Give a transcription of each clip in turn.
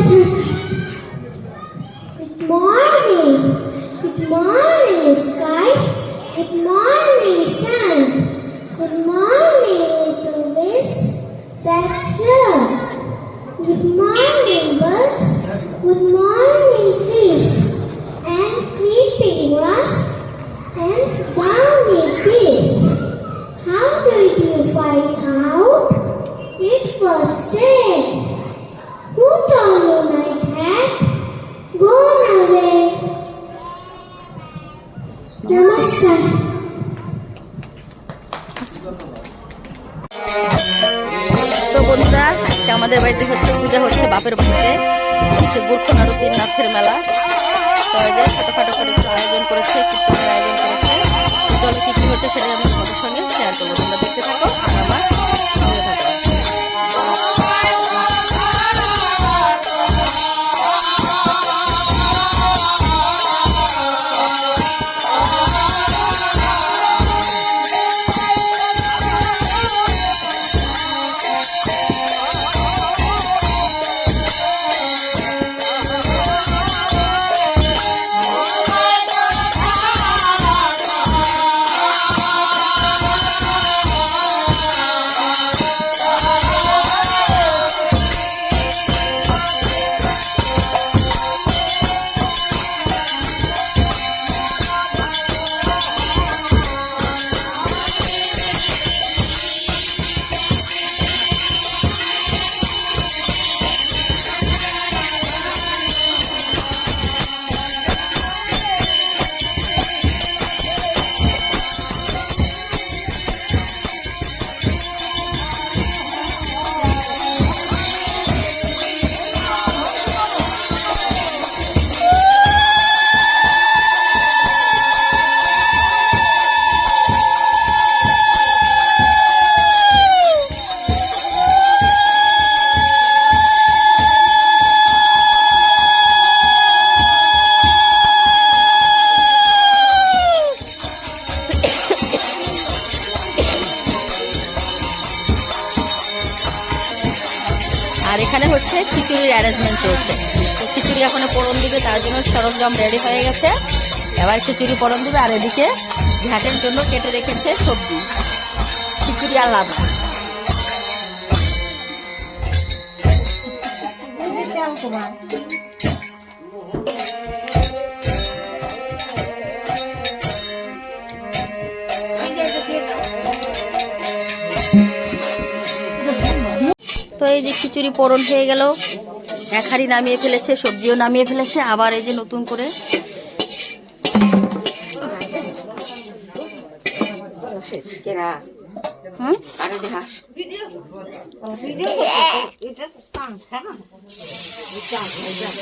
Good morning. Good morning, sky. Good morning, sun. Good morning, বন্ধুরা, আজকে আমাদের বাড়িতে হচ্ছে পূজা হচ্ছে বাপের বাড়িতে। হচ্ছে বুর্খ নারুদ্দিন নাথের মেলা। যে ছোটখাটো করে আয়োজন করেছে, কীর্তনের আয়োজন করেছে। জল কী কি হচ্ছে সেটা আমি সঙ্গে শেয়ার করব, তোমরা দেখতে থাকো। এখানে হচ্ছে খিচুড়ির অ্যারেঞ্জমেন্ট চলছে খিচুড়ি এখনও পরম দিবে, তার জন্য সরঞ্জাম রেডি হয়ে গেছে। এবার খিচুড়ি পরম দিবে, আর এদিকে ঘাটের জন্য কেটে রেখেছে সবজি। খিচুড়ি আর লাভ তো এই যে খিচুড়ি পূরণ হয়ে গেল। এক হাঁড়ি নামিয়ে ফেলেছে, সবজিও নামিয়ে ফেলেছে, আবার এই যে নতুন করে।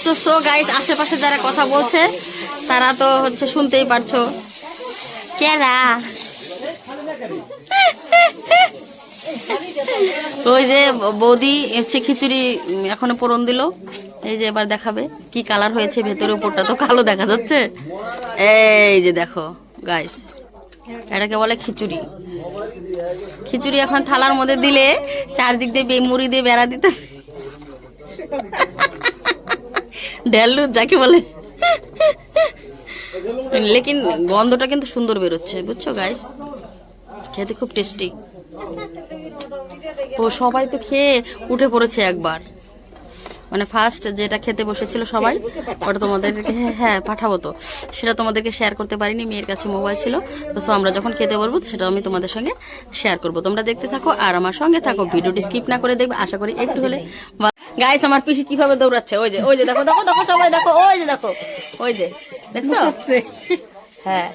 তো সো আশেপাশে যারা কথা বলছে, তারা তো হচ্ছে শুনতেই পারছ। কেরা? ওই যে বৌদি হচ্ছে খিচুড়ি এখনও পূরণ দিল। এই যে এবার দেখাবে কি কালার হয়েছে ভেতরে, উপরটা তো কালো দেখা যাচ্ছে। এই যে দেখো গাইস এটাকে বলে খিচুড়ি। খিচুড়ি এখন থালার মধ্যে দিলে চারদিক দিয়ে মুড়ি দিয়ে বেড়া দিতে ঢেলু যাকে বলে। লেকিন গন্ধটা কিন্তু সুন্দর বেরোচ্ছে, বুঝছ গাইস খেতে খুব টেস্টি ও সবাই তো খেয়ে উঠে পড়েছে একবার। মানে ফার্স্ট যেটা খেতে বসেছিল সবাই ওটা তোমাদেরকে হ্যাঁ, পাঠাবো তো। সেটা তোমাদেরকে শেয়ার করতে পারিনি মেয়ের কাছে মোবাইল ছিল। তো সো আমরা যখন খেতে বলব সেটা আমি তোমাদের সঙ্গে শেয়ার করব। তোমরা দেখতে থাকো আর আমার সঙ্গে থাকো ভিডিওটি স্কিপ না করে দেখবে আশা করি একটু হলে গাইস আমার পিসি কীভাবে দৌড়াচ্ছে? ওই যে ওই যে দেখো দেখো দেখো সবাই দেখো ওই যে দেখো ওই যে দেখছ। হ্যাঁ।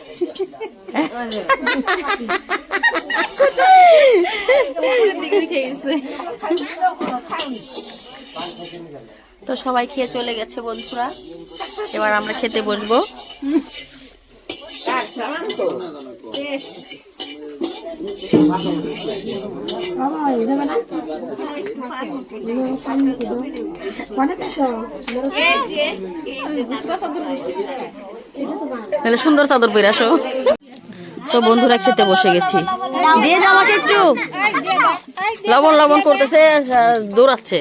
তো সবাই খেয়ে চলে গেছে বন্ধুরা। এবার আমরা খেতে বসবো। সুন্দর চাদর পরে আসো। তো বন্ধুরা খেতে বসে গেছি। দিয়ে যাও আমাকে একটু। লবণ লবণ করতেছে দৌড়াচ্ছে।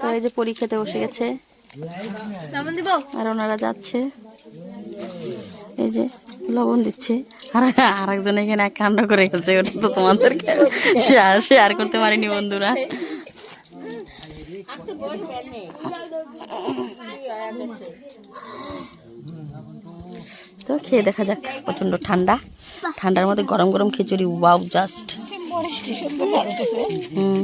তো এই যে খেতে বসে গেছে। আর ওনারা যাচ্ছে। এই যে লবণ দিচ্ছে। আর আর একজন এখানে এক করে ওটা তো শেয়ার করতে পারিনি বন্ধুরা। তো খেয়ে দেখা যাক প্রচণ্ড ঠান্ডা। ঠান্ডার মধ্যে গরম গরম খিচুড়ি ওয়াও জাস্ট হুম।